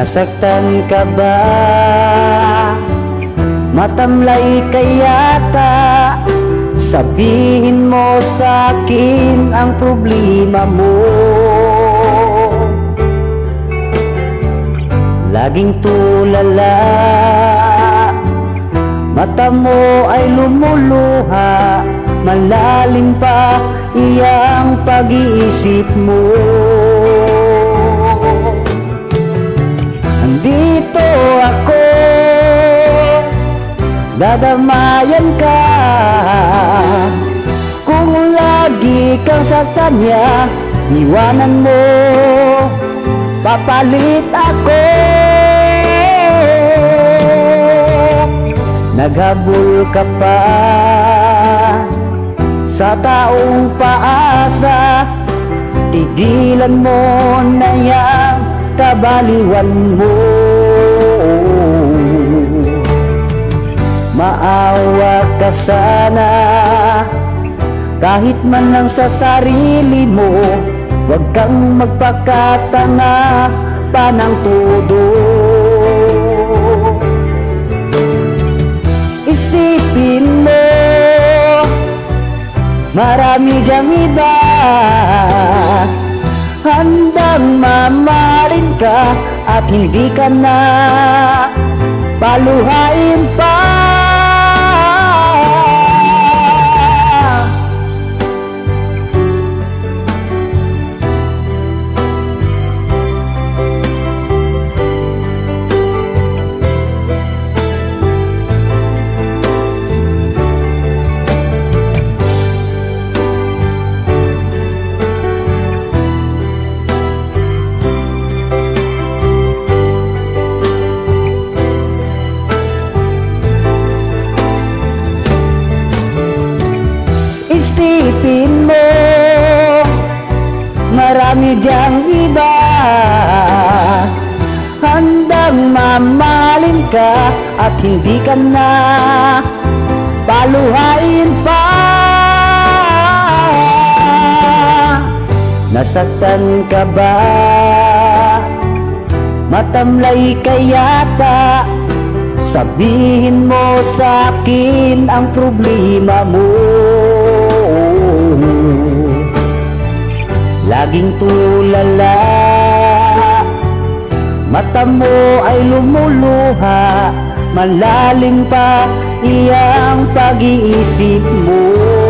Nasaktan ka ba? Matamlay ka yata. Sabihin mo sa akin ang problema mo. Laging tulala. Mata mo ay lumuluha. Malalim pa iyang pag-iisip mo Nandito ako. Dadamayan ka. Kung lagi kang sa kanya Iwanan mo. Papalit ako. Naghabol ka pa. Sa taong paasa Tigilan mo na yang kabaliwan mo. Maawa ka sana. Kahit man lang sa sarili mo Huwag kang magpakatanga pa ng todo. Isipin mo Marami diyang iba Handang mamahalin ka At hindi ka na Paluhain pa Marami diyang iba Handang mamahalin ka At hindi ka na Paluhain pa. Nasaktan ka ba? Matamlay ka yata. Sabihin mo sa akin ang problema mo Laging tulala. Mata mo ay lumuluha Malalim pa iyang pag-iisip mo